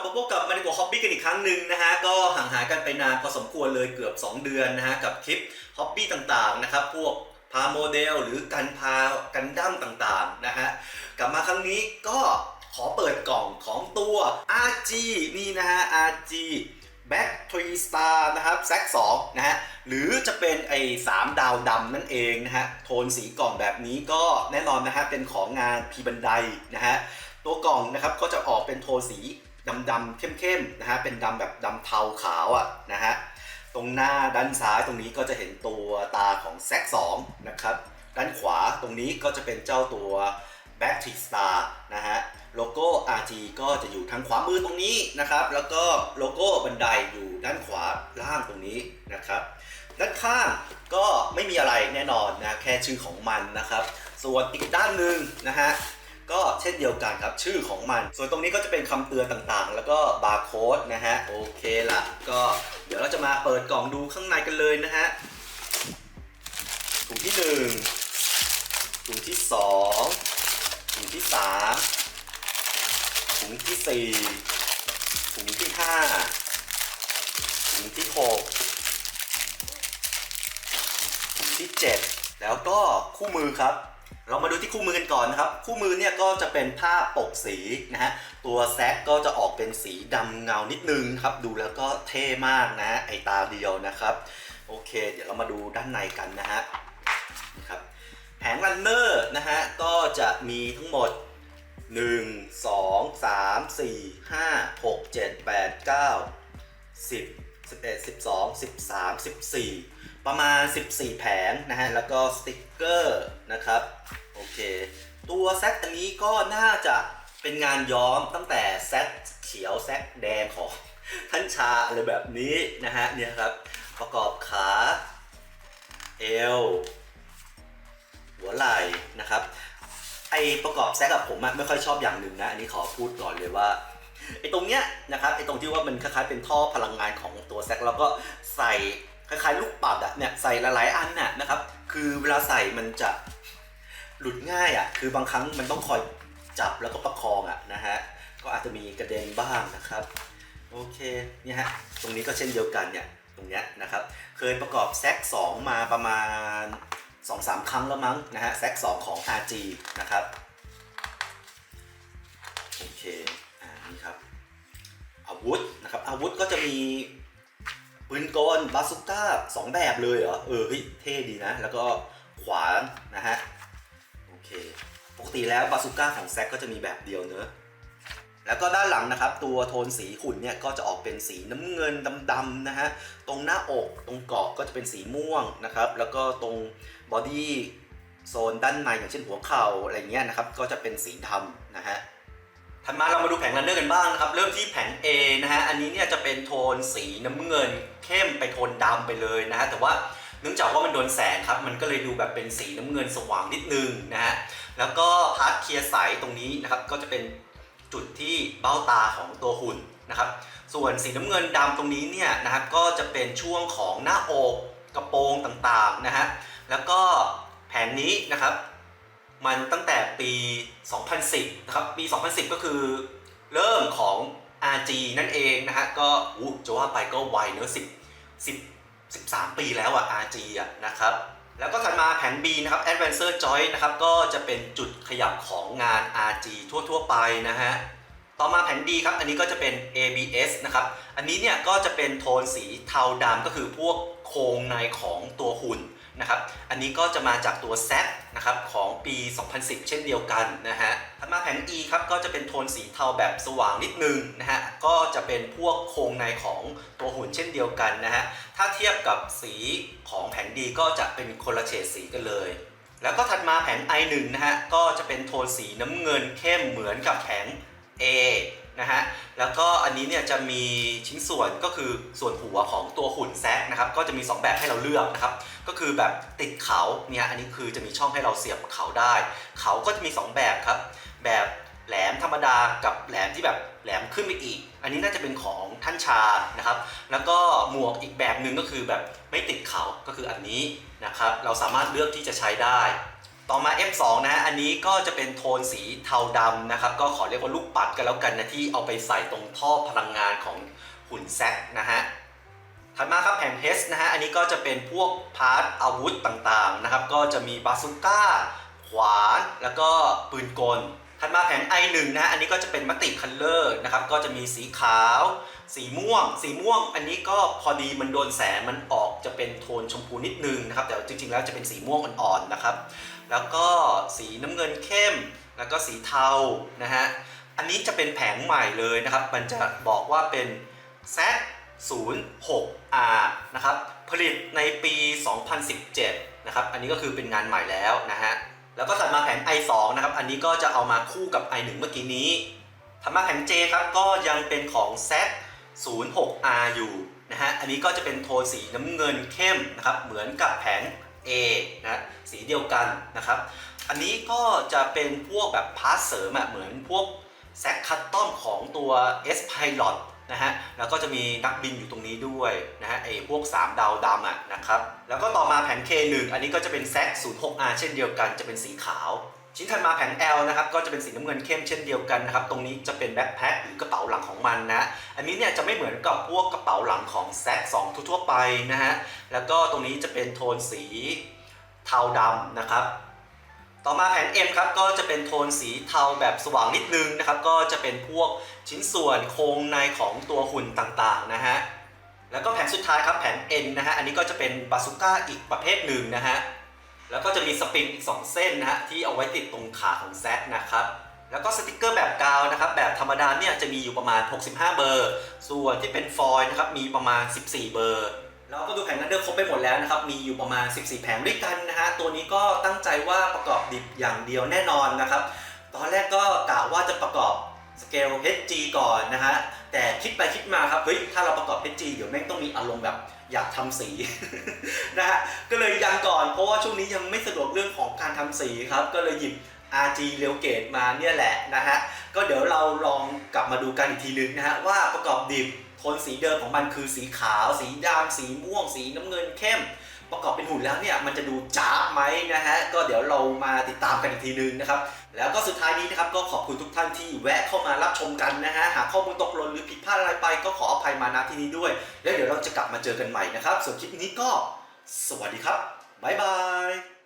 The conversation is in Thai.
ลับมาพบกับมันโกฮอบบี้กันอีกครั้งหนึ่งนะฮะก็ห่างหายกันไปนานพอสมควรเลยเกือบ 2 เดือนนะฮะกับคลิปฮอบบี้ต่างๆนะครับพวกพาโมเดลหรือการพากันดั้มต่างๆนะฮะกลับมาครั้งนี้ก็ขอเปิดกล่องของตัว RG นี่นะฮะ RG Back 3 Star นะครับแซก2นะฮะหรือจะเป็นไอ้สามดาวดำนั่นเองนะฮะโทนสีกล่องแบบนี้ก็แน่นอนนะฮะเป็นของงานพีบันไดนะฮะตัวกล่องนะครับก็จะออกเป็นโทนสี ดำๆเข้มๆนะฮะเป็นดำแบบดำเทาขาวอะนะฮะตรงหน้าด้านซ้ายตรงนี้ก็จะเห็นตัวตาของแซก2นะครับด้านขวาตรงนี้ก็จะเป็นเจ้าตัว b a c t r i c Star นะฮะโลโก้ RG ก็จะอยู่ทางขวามือตรงนี้นะครับ แล้วก็โลโก้บันไดอยู่ด้านขวาล่างตรงนี้นะครับด้านข้างก็ไม่มีอะไรแน่นอนนะแค่ชื่อของมันนะครับ ส่วนอีกด้านหนึ่งนะฮะ ก็เช่นเดียวกันครับชื่อของมัน ส่วนตรงนี้ก็จะเป็นคำเตือนต่างๆ แล้วก็บาร์โค้ดนะฮะโอเคละก็เดี๋ยวเราจะมาเปิดกล่องดูข้างในกันเลยนะฮะถุงที่หนึ่งถุงที่สองถุงที่สามถุงที่สี่ถุงที่ห้าถุงที่หกถุงที่เจ็ดแล้วก็คู่มือครับ เรามาดูที่คู่มือกันก่อนนะครับ คู่มือเนี่ยก็จะเป็นผ้าปกสีนะฮะ ตัวแซกก็จะออกเป็นสีดำเงานิดนึงครับ ดูแล้วก็เท่มากนะ ไอตาเดียวนะครับ โอเค เดี๋ยวเรามาดูด้านในกันนะฮะนี่ครับแผงรันเนอร์นะฮะ ก็จะมีทั้งหมด 1 2 3 4 5 6 7 8 9 10 11 12 13 14 ประมาณ 14 แผงนะฮะ แล้วก็สติกเกอร์นะครับ โอเค ตัวแซกอันนี้ก็น่าจะเป็นงานย้อมตั้งแต่แซกเขียวแซกแดงของท่านชาอะไรแบบนี้นะฮะเนี่ยครับประกอบขาเอวหัวไหล่นะครับไอประกอบแซกกับผมไม่ค่อยชอบอย่างหนึ่งนะอันนี้ขอพูดก่อนเลยว่าไอตรงเนี้ยนะครับไอตรงที่ว่ามันคล้ายๆเป็นท่อพลังงานของตัวแซกแล้วก็ใส่คล้ายๆลูกปัดอะเนี่ยใส่หลายๆอันน่ะนะครับคือเวลาใส่มันจะ หลุดง่ายอะคือบางครั้งมันต้องคอยจับแล้วก็ประคองอะนะฮะ ก็อาจจะมีกระเด็นบ้างนะครับ โอเคเนี่ยฮะ ตรงนี้ก็เช่นเดียวกันเนี่ย ตรงเนี้ยนะครับ เคยประกอบแซก2มาประมาณ 2-3 ครั้งแล้วมั้งนะฮะ แซก2ของ RG นะครับ โอเค อ่า นี่ครับ อาวุธนะครับ อาวุธก็จะมีปืนกลบาซูก้าสองแบบเลยเหรอ เออเฮ้ยเท่ดีนะ แล้วก็ขวานนะฮะ เคปกติแล้วบาซูก้าของแซกก็จะมีแบบเดียวเนอะแล้วก็ด้านหลังนะครับ ตัวโทนสีหุ่นเนี่ยก็จะออกเป็นสีน้ำเงินดำๆนะฮะตรงหน้าอกตรงเกาะก็จะเป็นสีม่วงนะครับ แล้วก็ตรงบอดี้โซนด้านในอย่างเช่นหัวเข่าอะไรเงี้ยนะครับ ก็จะเป็นสีดำนะฮะถัดมาเรามาดูแผงรันเนอร์กันบ้างนะครับ เริ่มที่แผง A นะฮะอันนี้เนี่ยจะเป็นโทนสีน้ำเงินเข้มไปโทนดำไปเลยนะฮะแต่ว่า เนื่องจากว่ามันโดนแสงครับ มันก็เลยดูแบบเป็นสีน้ำเงินสว่างนิดนึงนะฮะ แล้วก็พาร์ทเคลียร์ใสตรงนี้นะครับ ก็จะเป็นจุดที่เบ้าตาของตัวหุ่นนะครับ ส่วนสีน้ำเงินดำตรงนี้เนี่ยนะครับ ก็จะเป็นช่วงของหน้าอกกระโปรงต่างๆนะฮะ แล้วก็แผงนี้นะครับ มันตั้งแต่ปี 2010 นะครับ ปี 2010 ก็คือเริ่มของ RG นั่นเองนะฮะ ก็จะว่าไปก็ไวเนอะ10 10 13 ปีแล้วอะ RG อะนะครับแล้วก็ถัดมาแผง B นะครับ Adventure Joy นะครับก็จะเป็นจุดขยับของงาน RG ทั่ว ๆ ไปนะฮะต่อมาแผง D ครับ อันนี้ก็จะเป็น ABS นะครับ อันนี้เนี่ยก็จะเป็นโทนสีเทาดำก็คือพวกโครงในของตัวหุ่น นะครับ อันนี้ก็จะมาจากตัว Z นะครับของปี 2010 เช่นเดียวกันนะฮะ ถัดมาแผง E ครับก็จะเป็นโทนสีเทาแบบสว่างนิดนึงนะฮะ ก็จะเป็นพวกโครงในของตัวหุ่นเช่นเดียวกันนะฮะ ถ้าเทียบกับสีของแผงดีก็จะเป็นคนละเฉดสีกันเลยแล้วก็ถัดมาแผง I1 นะฮะ ก็จะเป็นโทนสีน้ำเงินเข้มเหมือนกับแผง A นะฮะแล้วก็อันนี้เนี่ยจะมีชิ้นส่วนก็คือส่วนหัวของตัวหุ่นแซกนะครับก็จะมี 2 แบบให้เราเลือกนะครับก็คือแบบติดเขาเนี่ยอันนี้คือจะมีช่องให้เราเสียบเขาได้ เขาก็จะมี 2 แบบครับ แบบแหลมธรรมดากับแหลมที่แบบแหลมขึ้นไปอีก อันนี้น่าจะเป็นของท่านชานะครับ แล้วก็หมวกอีกแบบหนึ่งก็คือแบบไม่ติดเขาก็คืออันนี้นะครับ เราสามารถเลือกที่จะใช้ได้ ต่อมา F2 นะฮะอันนี้ก็จะเป็นโทนสีเทาดำนะครับ ก็ขอเรียกว่าลูกปัดกันแล้วกันนะที่เอาไปใส่ตรงท่อพลังงานของหุ่นแซกนะฮะถัดมาครับแผง H นะฮะอันนี้ก็จะเป็นพวกพาร์ทอาวุธต่างๆนะครับ ก็จะมีบาซูก้า ขวานแล้วก็ปืนกล ถัดมาแผง I1 นะฮะอันนี้ก็จะเป็นมัตติคัลเลอร์นะครับก็จะมีสีขาว สีม่วง สีม่วง อันนี้ก็พอดีมันโดนแสงมันออกจะเป็นโทนชมพูนิดนึงนะครับแต่จริงๆแล้วจะเป็นสีม่วงอ่อนๆนะครับ แล้วก็สีน้ำเงินเข้ม แล้วก็สีเทานะฮะอันนี้จะเป็นแผงใหม่เลยนะครับ มันจะบอกว่าเป็น Z 06R นะครับผลิตในปี 2017 นะครับ อันนี้ก็คือเป็นงานใหม่แล้วนะฮะ แล้วก็ถัดมาแผง i2 นะครับ อันนี้ก็จะเอามาคู่กับ i1 เมื่อกี้นี้ถัดมาแผง J ครับ ก็ยังเป็นของ Z 06R อยู่นะฮะ อันนี้ก็จะเป็นโทนสีน้ำเงินเข้มนะครับ เหมือนกับแผง A นะสีเดียวกันนะครับ อันนี้ก็จะเป็นพวกแบบพาร์ทเสริมอะเหมือนพวกแซคคัตตอมของตัว S Pilot นะฮะแล้วก็จะมีนักบินอยู่ตรงนี้ด้วยนะฮะไอ้พวก 3 ดาวดำอะนะครับแล้วก็ต่อมาแผง K1 อันนี้ก็จะเป็นแซค 06R เช่นเดียวกันจะเป็นสีขาว ชิ้นถัดมาแผง L นะครับก็จะเป็นสีน้ำเงินเข้มเช่นเดียวกันนะครับตรงนี้จะเป็นแบ็คแพ็คหรือกระเป๋าหลังของมันนะอันนี้เนี่ยจะไม่เหมือนกับพวกกระเป๋าหลังของแซค2ทั่วๆไปนะฮะแล้วก็ตรงนี้จะเป็นโทนสีเทาดำนะครับ ต่อมาแผง M ครับก็จะเป็นโทนสีเทาแบบสว่างนิดนึงนะครับ ก็จะเป็นพวกชิ้นส่วนโครงในของตัวหุ่นต่างๆนะฮะแล้วก็แผงสุดท้ายครับแผง N นะฮะอันนี้ก็จะเป็นบาซูก้าอีกประเภทหนึ่งนะฮะแล้วก็จะมีสปริงอีก2เส้นนะฮะที่เอาไว้ติดตรงขาของแซกนะครับแล้วก็สติกเกอร์แบบกาวนะครับแบบธรรมดาเนี่ยจะมีอยู่ประมาณ 65 เบอร์ ส่วนที่เป็นฟอยล์นะครับมีประมาณ 14 เบอร์ เราก็ดูแผงนั้นเดอร์ครบไปหมดแล้วนะครับ มีอยู่ประมาณ 14 แผงด้วยกันนะฮะ ตัวนี้ก็ตั้งใจว่าประกอบดิบอย่างเดียวแน่นอนนะครับ ตอนแรกก็กะว่าจะประกอบสเกล HG ก่อนนะฮะ แต่คิดไปคิดมาครับ เฮ้ย ถ้าเราประกอบ HG เดี๋ยวแม่งต้องมีอารมณ์แบบอยากทำสีนะฮะ ก็เลยยังก่อนเพราะว่าช่วงนี้ยังไม่สะดวกเรื่องของการทำสีครับ ก็เลยหยิบ RG เรียวเกตมาเนี่ยแหละนะฮะ ก็เดี๋ยวเราลองกลับมาดูกันอีกทีนึงนะฮะว่าประกอบดิบ โทนสีเดิมของมันคือสีขาว สีดำสีม่วง สีน้ำเงินเข้ม ประกอบเป็นหุ่นแล้วเนี่ยมันจะดูจ้าไหมนะฮะก็เดี๋ยวเรามาติดตามกันอีกทีนึงนะครับแล้วก็สุดท้ายนี้นะครับก็ขอบคุณทุกท่านที่แวะเข้ามารับชมกันนะฮะหากข้อมูลตกหล่นหรือผิดพลาดอะไรไป ก็ขออภัยมาณที่นี้ด้วย แล้วเดี๋ยวเราจะกลับมาเจอกันใหม่นะครับส่วนคลิปนี้ก็ สวัสดีครับบ๊ายบาย